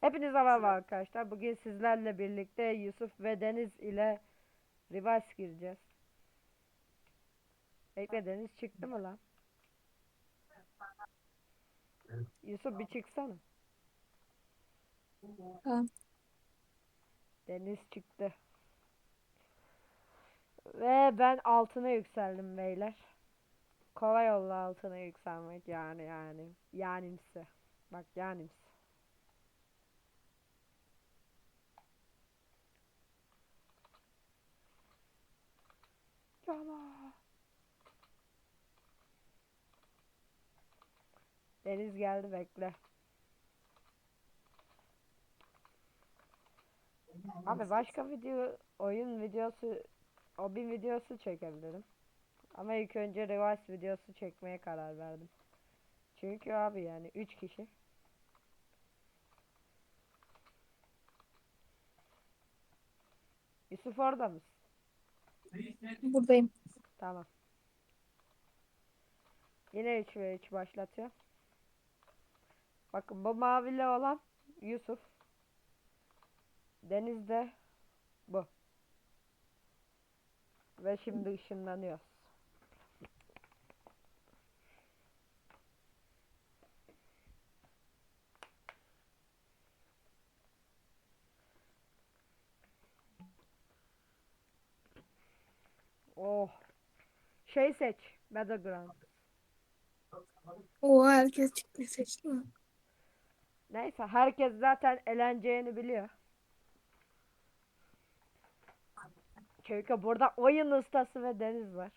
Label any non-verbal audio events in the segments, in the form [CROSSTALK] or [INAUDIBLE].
Hepinize merhaba arkadaşlar. Bugün sizlerle birlikte Yusuf ve Deniz ile Rivals gireceğiz. Bekle Deniz çıktı mı lan? Yusuf bir çıksana. Ha. Deniz çıktı. Ve ben altına yükseldim beyler. Kolay oldu altına yükselmek yani yani. Yanimsi. Bak yanimsi. Yana. Deniz geldi bekle. Abi başka video oyun videosu obin videosu çekebilirim. Ama ilk önce Revice videosu çekmeye karar verdim. Çünkü abi yani 3 kişi. Yusuf orada mısın? Buradayım. Tamam. Yine 3 ve 3 başlatıyor. Bakın bu mavili olan Yusuf. Denizde bu. Ve şimdi ışınlanıyoruz. Oh. Şey seç. Battleground. O herkes çıktı seçti mi? Neyse herkes zaten eğleneceğini biliyor. Çünkü burada oyun ustası ve Deniz var.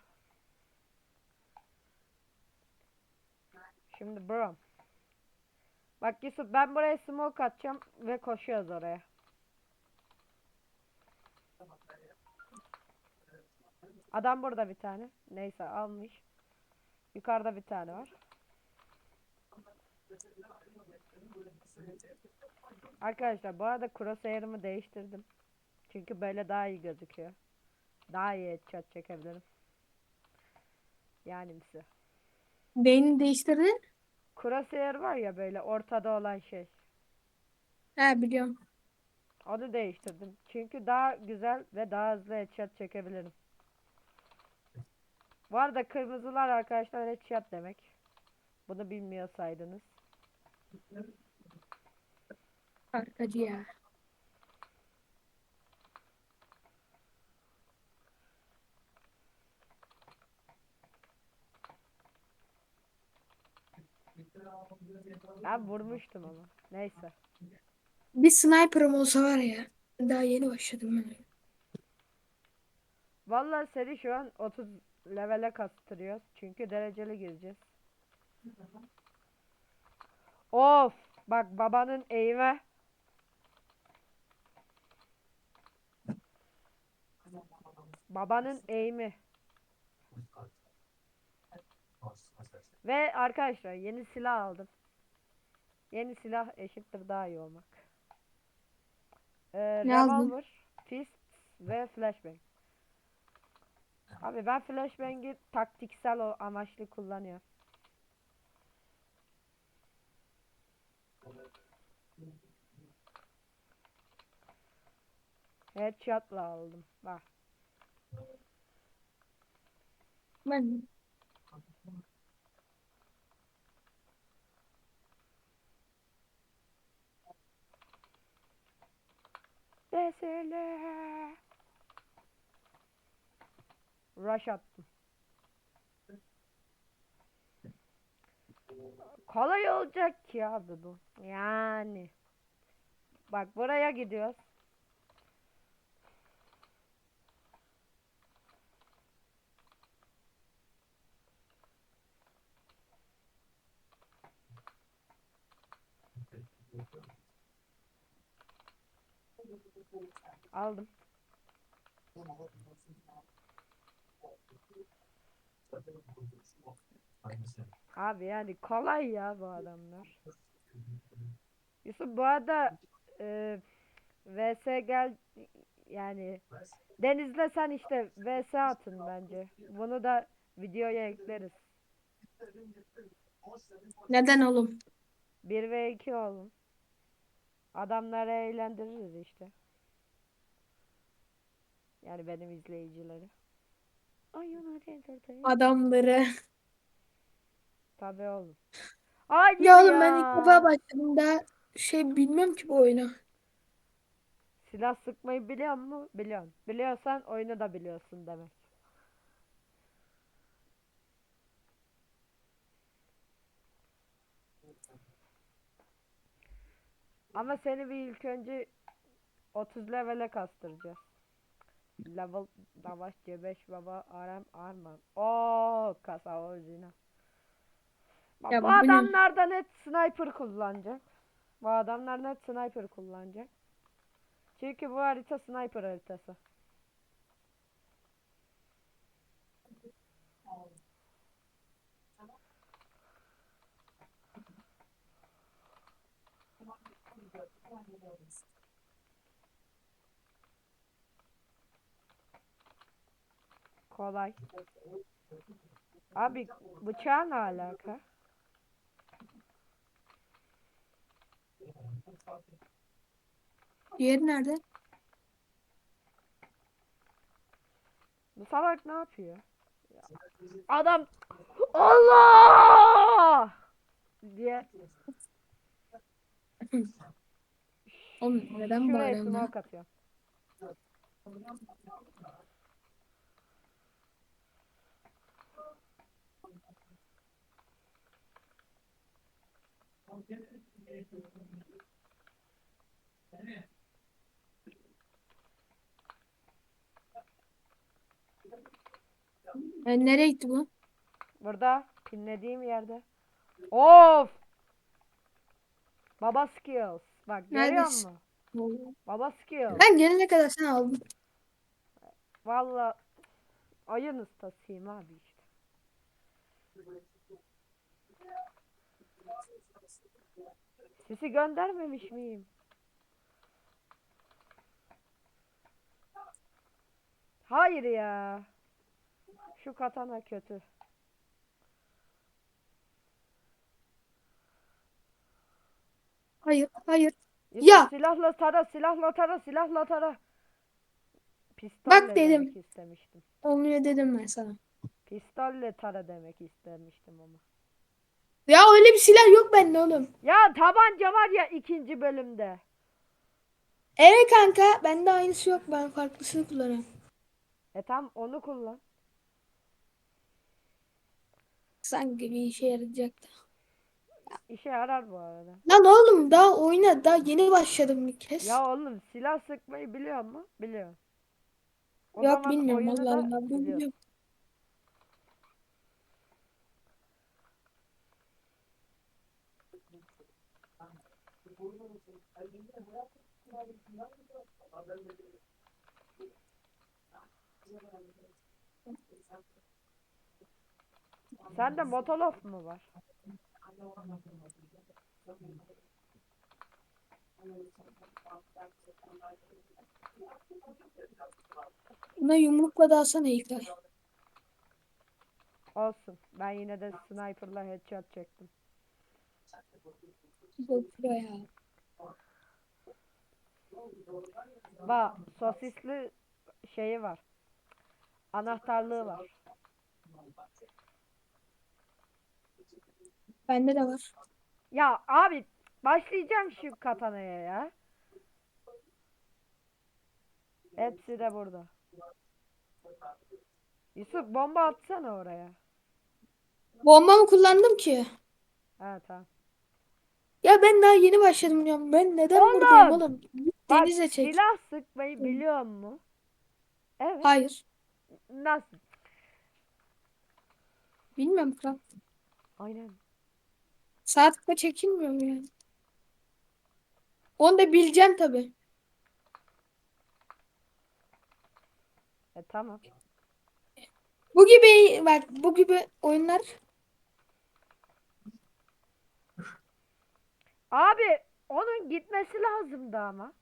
Şimdi bro. Bak Yusuf ben buraya smoke atacağım ve koşuyoruz oraya. Adam burada bir tane. Neyse almış. Yukarıda bir tane var. Arkadaşlar bu arada crosshair'ımı değiştirdim. Çünkü böyle daha iyi gözüküyor. Daha iyi headshot çekebilirim. Yani size. Beynini değiştirdin. Crosshair var ya böyle ortada olan şey. He biliyorum. Onu değiştirdim. Çünkü daha güzel ve daha hızlı headshot çekebilirim. Bu arada kırmızılar arkadaşlar headshot demek. Bunu bilmiyorsaydınız. Arkacı ya. Ben vurmuştum ama. Neyse. Bir sniper'ım olsa var ya. Daha yeni başladım ben. Vallahi seni şu an 30 levele kastırıyoruz. Çünkü dereceli gireceğiz. Of! Bak babanın eğime. Babanın eğimi. Ve arkadaşlar yeni silah aldım. Yeni silah eşittir daha iyi olmak. Ee, Ne aldın? revolver, fist ve flashbang. Abi ben flashbang'i taktiksel o amaçlı kullanıyorum. Headshot'la aldım. Bak. Ben Vesile. Rush attım. Kolay olacak ki abi bu. Yani. Bak buraya gidiyoruz. Aldım. Abi yani kolay ya bu adamlar. Yusuf bu arada e, VS gel yani Deniz'le sen işte VS atın bence. Bunu da videoya ekleriz. neden oğlum? 1 ve 2 olun. Adamları eğlendiririz işte. Yani benim izleyicileri. Adamları. Tabii oğlum. Haydi Ya oğlum ben ilk defa başladım daha şey bilmiyorum ki bu oyunu. Silah sıkmayı biliyor musun? Biliyorsun. Biliyorsan oyunu da biliyorsun demek. Ama seni bir ilk önce 30 levele kastıracağız. Level Davaş C5 baba Arem Arman. Oo kasa orijinal. Bak, Ya bu bu ne? adamlar da net sniper kullanacak. Bu adamlar net sniper kullanacak. Çünkü bu harita sniper haritası. Kolay. Abi bıçağın ne alaka? Diğeri nerede? Bu salak ne yapıyor? Ya, Adam Allah diye Oğlum neden şuraya bağırıyorsun lan? smoke atıyor. E, nereye gitti bu? Burada pinlediğim yerde. Of! Baba skills. Bak görüyor Neredesin? musun? Baba skills. Ben gelene kadar sen aldın. Valla oyun ustasıyım abi Sisi göndermemiş miyim? Hayır ya. Şu katana kötü. Hayır, hayır. Yusuf, Ya! silahla tara, silahla tara, silahla tara. Pistolle Bak dedim. istemiştim. Olmuyor dedim ben sana. Pistolle tara demek istemiştim ama. Ya öyle bir silah yok bende oğlum. Ya tabanca var ya ikinci bölümde. Evet kanka bende aynısı yok ben farklısını kullanıyorum. E tam onu kullan. Sanki bir işe yarayacak da. İşe yarar bu arada. Lan oğlum daha oyna daha yeni başladım bir kez. Ya oğlum silah sıkmayı biliyor mu? Biliyor. O yok zaman bilmiyorum oyunu vallahi da Allah biliyorsun. Sende motolof mu var? Buna yumrukla da alsana ilk ay. Olsun. Ben yine de sniper'la headshot çektim. GoPro ya. Bak sosisli şeyi var. Anahtarlığı var. Bende de var. Ya abi başlayacağım şu katanaya ya. Hepsi de burada. Yusuf bomba atsana oraya. Bomba mı kullandım ki? Ha tamam. Ya ben daha yeni başladım diyorum. Ben neden Oğlum! buradayım oğlum? Git Bak Denize çek. silah sıkmayı biliyor mu? Evet. Hayır. Nasıl? Bilmiyorum kral. Aynen. Sağ tıkla çekilmiyor mu yani? Onu da bileceğim tabii. E tamam. Bu gibi bak bu gibi oyunlar Abi onun gitmesi lazımdı ama.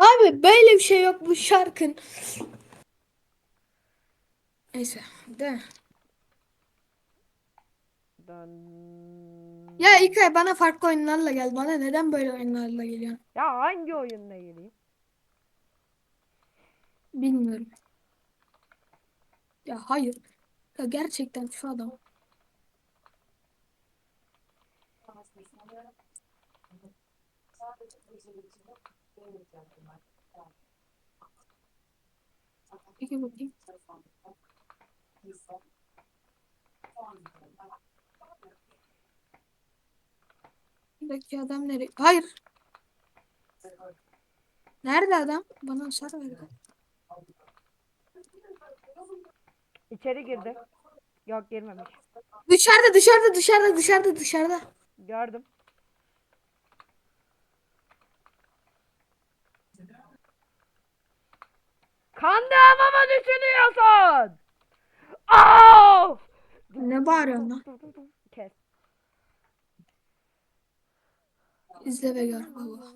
Abi böyle bir şey yok bu şarkın. Neyse. De. Dön. Ya İlkay bana farklı oyunlarla gel. Bana neden böyle oyunlarla geliyorsun? Ya hangi oyunla gireyim? Bilmiyorum. Ya hayır. Ya gerçekten şu adam. Peki bakayım. Buradaki adam nereye? Hayır. Nerede adam? Bana hasar verdi. İçeri girdi. Yok girmemiş. Dışarıda dışarıda dışarıda dışarıda dışarıda. Gördüm. Kandığımı mı düşünüyorsun? Of! Ne bağırıyorsun lan? Kes. İzle ve gör baba.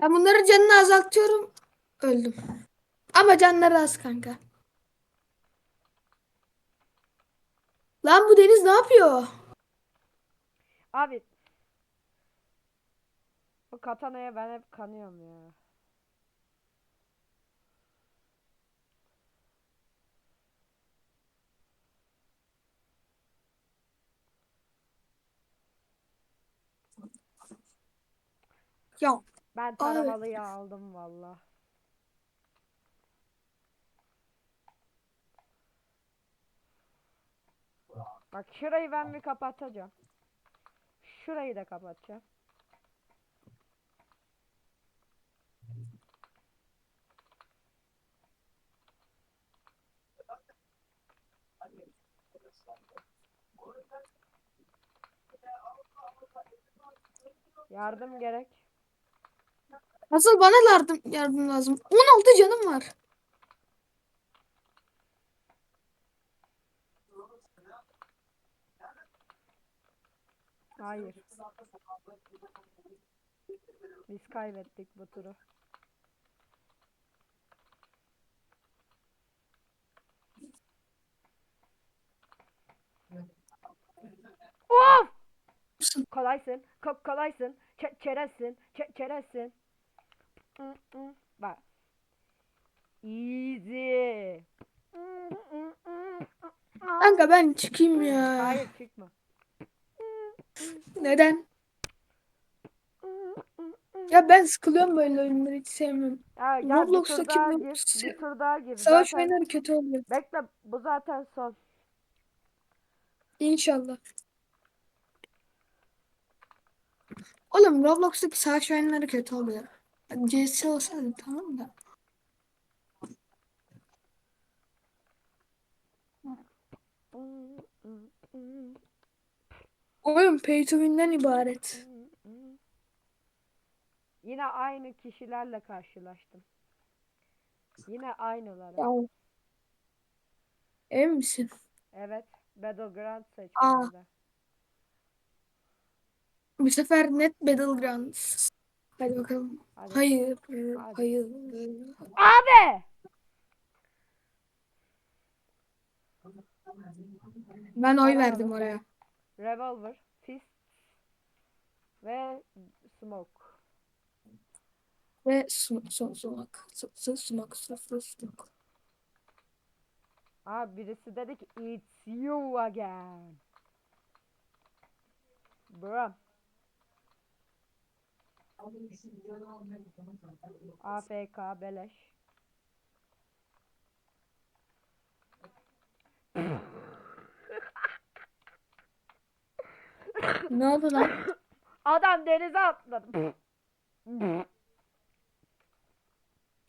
Ben bunların canını azaltıyorum. Öldüm. Ama canları az kanka. Lan bu deniz ne yapıyor? Abi. Bu katanaya ben hep kanıyorum ya. Ya Ben taramalıyı aldım valla. Bak şurayı ben bir kapatacağım. Şurayı da kapatacağım. Yardım gerek. asıl bana yardım, yardım lazım. 16 canım var. Hayır. Biz kaybettik bu turu. Of! Kolaysın. Ko kolaysın. Ç çerezsin. Ç çerezsin. Hı, hı. Bak. Easy. Kanka ben çıkayım ya. Hayır çıkma. Neden? Ya ben sıkılıyorum böyle oyunları hiç sevmiyorum. Ya, bir tur Roblox'taki daha bu gir. Bir tur daha gir. Savaş Zaten- oyunları kötü oluyor. Bekle bu zaten son. İnşallah. Oğlum Roblox'taki savaş oyunları kötü oluyor. CS olsaydı tamam da. Oyun pay to win'den ibaret. Yine aynı kişilerle karşılaştım. Yine aynıları. Ya. Emin misin? Evet. Battleground Aa. seçmemde. Bu sefer net Battlegrounds. Hadi bakalım. Hadi. Hayır. Hadi. Hayır. Abi! Ben oy verdim oraya. Revolver, Fist ve Smoke. Ve su- su- sumak, su- su- sumak. Aa birisi dedi ki it's you again. Bro. AFK beleş. Ne oldu lan? Adam denize atladı.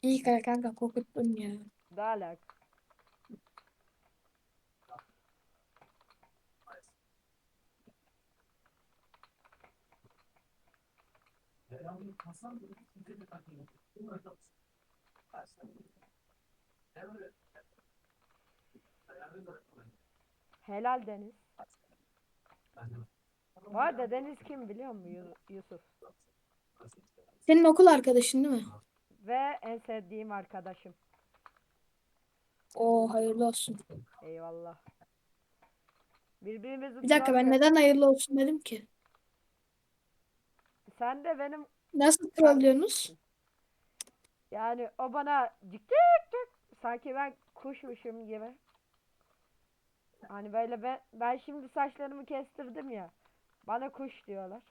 İyi kanka kanka korkuttun ya. Ne alaka? Helal Deniz. Bu arada Deniz kim biliyor musun Yu- Yusuf? Senin okul arkadaşın değil mi? Ve en sevdiğim arkadaşım. Oo hayırlı olsun. Eyvallah. Birbirimizi Bir dakika ben neden hayırlı olsun dedim ki? Sen de benim Nasıl trollüyorsunuz? yani o bana cik cik cik sanki ben kuşmuşum gibi. Hani böyle ben ben şimdi saçlarımı kestirdim ya. Bana kuş diyorlar.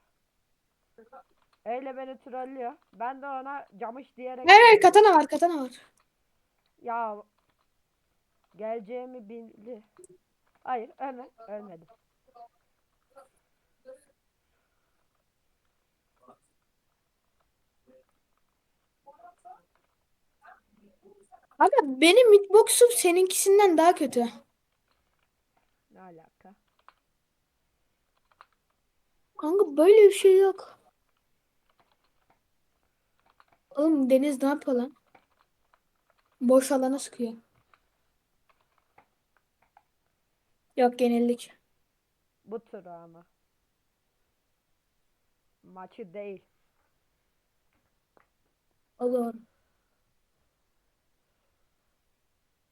Öyle beni trollüyor. Ben de ona camış diyerek trollüyorum. katana var katana var. Ya geleceğimi bildi. Hayır ölme ölmedim. Abi benim hitbox'um seninkisinden daha kötü. Ne alaka? Kanka böyle bir şey yok. Oğlum Deniz ne yapıyor lan? Boş alana sıkıyor. Yok yenildik. Bu turu ama. Maçı değil. O doğru.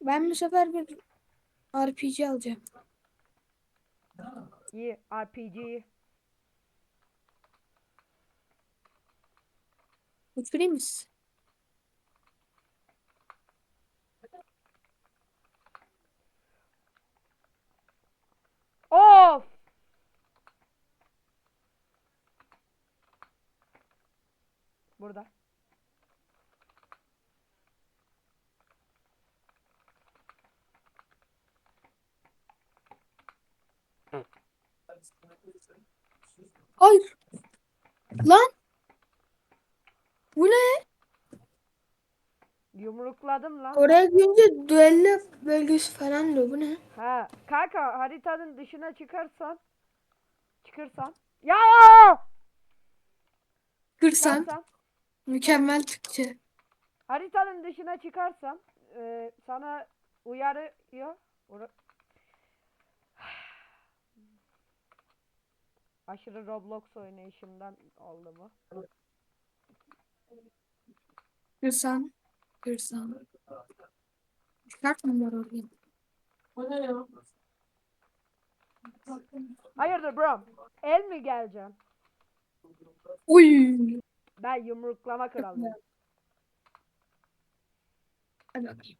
Ben bu sefer bir RPG alacağım. İyi RPG. Uçurayım mısın? Of! Burada. Hayır. Lan. Ne? Yumrukladım lan. Oraya girince düello bölgesi falan diyor. Bu ne? Ha, kanka haritanın dışına çıkarsan çıkırsan ya Kırsan. çıkarsan Mükemmel Türkçe. haritanın dışına çıkarsan e, sana uyarıyor. Ura- [SIGHS] Aşırı Roblox oynayışımdan oldu mu? Kırsan. Kırsan. Çıkartmıyorlar oraya. O ne ya? Hayırdır bro? El mi geleceksin? Uy. Ben yumruklama kralıyım. Hadi bakayım.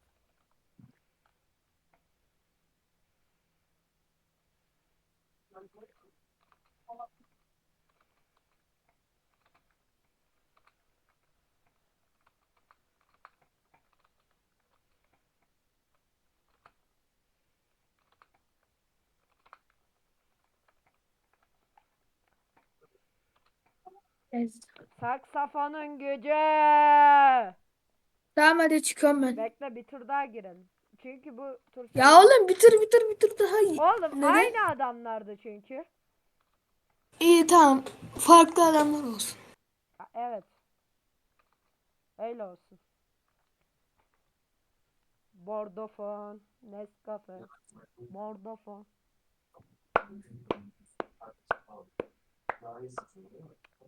Ez. Saksafonun gücü. Tamam hadi çıkıyorum ben. Bekle bir tur daha girelim. Çünkü bu tur Ya oğlum bitir bitir bitir daha iyi. Oğlum Neden? aynı adamlardı çünkü. İyi tamam. Farklı adamlar olsun. Evet. Öyle olsun. Bordofon, Nescafe, Bordofon.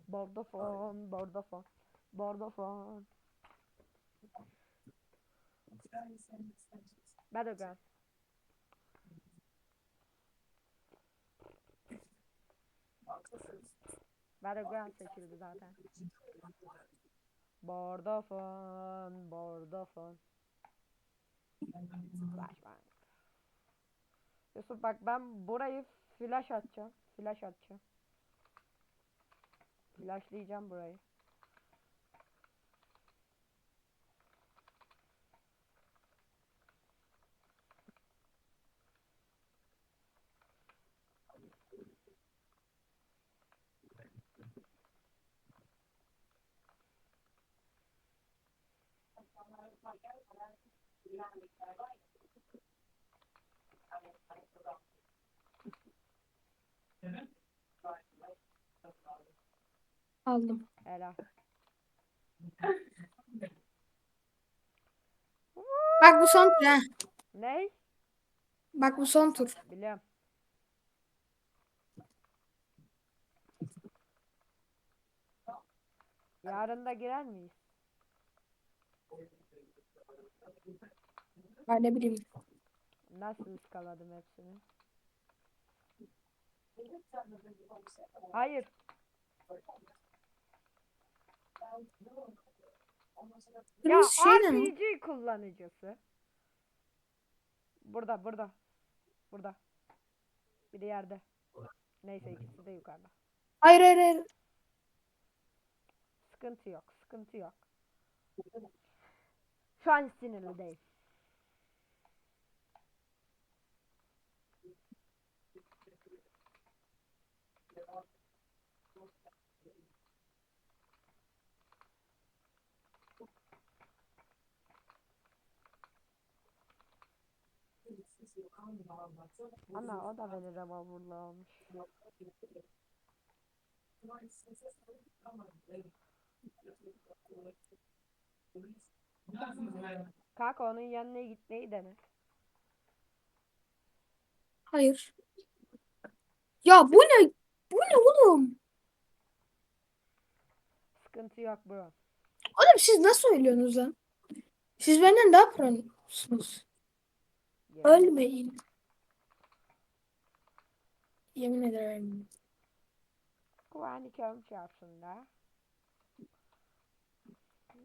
Bordofon, Bordofon, Bordofon. Battleground. Battleground seçildi zaten. Bordofon, Bordofon. Flashbang. Yusuf bak ben burayı flash atacağım. Flash atacağım. Flashlayacağım burayı. Aldım. Helal. Bak bu son tur. Ne? Bak bu son tur. Biliyorum. Yarın da girer miyiz? Ben ne bileyim. Nasıl ıskaladım hepsini? Hayır. Ya lan? RPG kullanıcısı. Burada burada. Burada. Biri yerde. Neyse ikisi de yukarıda. Hayır hayır hayır. Sıkıntı yok. Sıkıntı yok. Şu an sinirli değil. Ana o da beni revolver'la almış. Kanka onun yanına gitmeyi dene. Hayır. Ya bu ne? Bu ne oğlum? Sıkıntı yok bro. Oğlum siz nasıl ölüyorsunuz lan? Siz benden daha prosunuz. Gel. Ölmeyin. Yemin ederim. Kulağını körüm çarpsın da.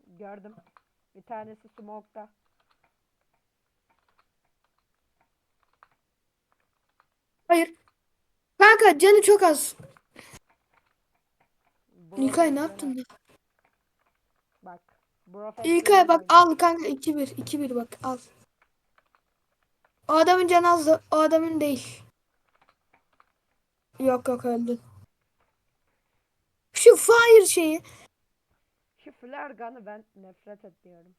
Gördüm. Bir tanesi smoke'ta. Hayır. Kanka canı çok az. İlkay ne yaptın? ya? Bak. İlkay bak al kanka 2-1. 2-1 bak al. O adamın canı az o adamın değil. Yok yok öldü. Şu fire şeyi. Şu flare gun'ı ben nefret ediyorum.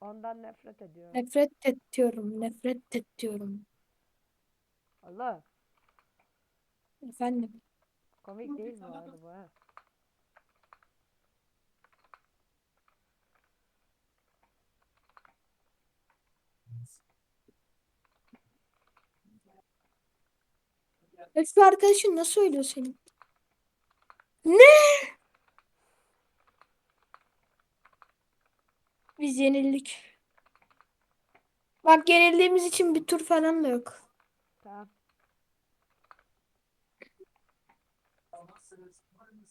Ondan nefret ediyorum. Nefret ediyorum. Nefret ediyorum. Allah. Efendim. Komik değil bu arada bu ha. E şu arkadaşın nasıl ölüyor senin? Ne? Biz yenildik. Bak yenildiğimiz için bir tur falan da yok. Tamam.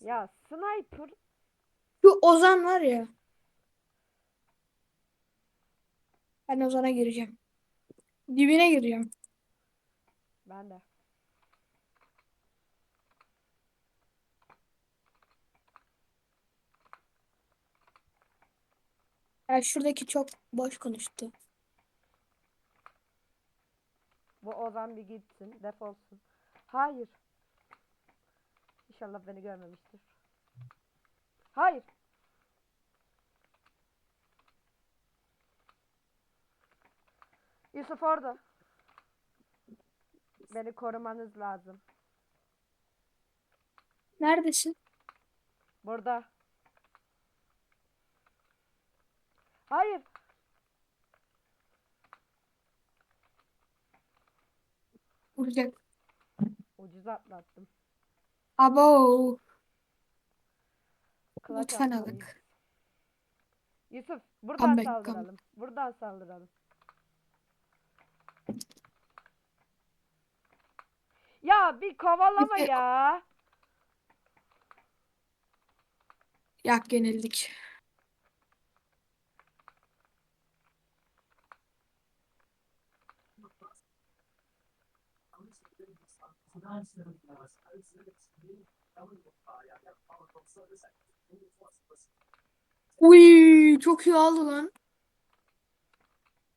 Ya sniper Şu Ozan var ya. Ben Ozan'a gireceğim. Dibine gireceğim. ben de. Ya şuradaki çok boş konuştu. Bu Ozan bir gitsin, defolsun. Hayır. İnşallah beni görmemiştir. Hayır. Yusuf orada. Beni korumanız lazım. Neredesin? Burada. Hayır. Vuracak. Ucuz atlattım. Abo. Clutch Lütfen alak. Yusuf buradan Comeback, come. saldıralım. Buradan saldıralım. Ya bir kovalama Yusuf- ya. Yak yenildik. Uy, çok iyi aldı lan.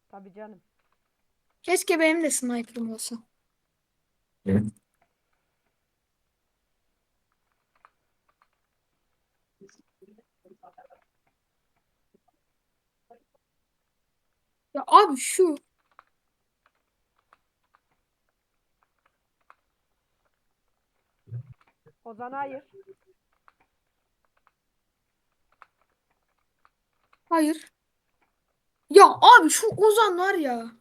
Tabii canım. Keşke benim de sniper'ım olsa. Ya abi şu Ozan hayır. Hayır. Ya abi şu Ozan var ya.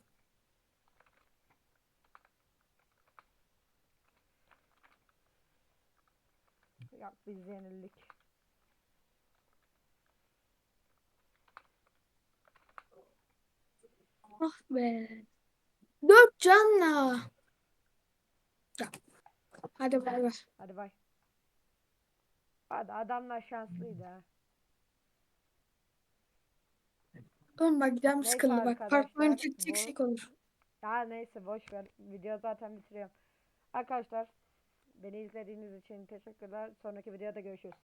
Ya biz yenildik. Ah be. Dört canla. Ya. Hadi bay bay. Hadi bay. Hadi adamlar şanslıydı ha. Oğlum bak canım Neyse sıkıldı bak. arkadaşlar, Parkman bu- olur. Ya neyse boş ver. Video zaten bitiriyorum. Arkadaşlar beni izlediğiniz için teşekkürler. Sonraki videoda görüşürüz.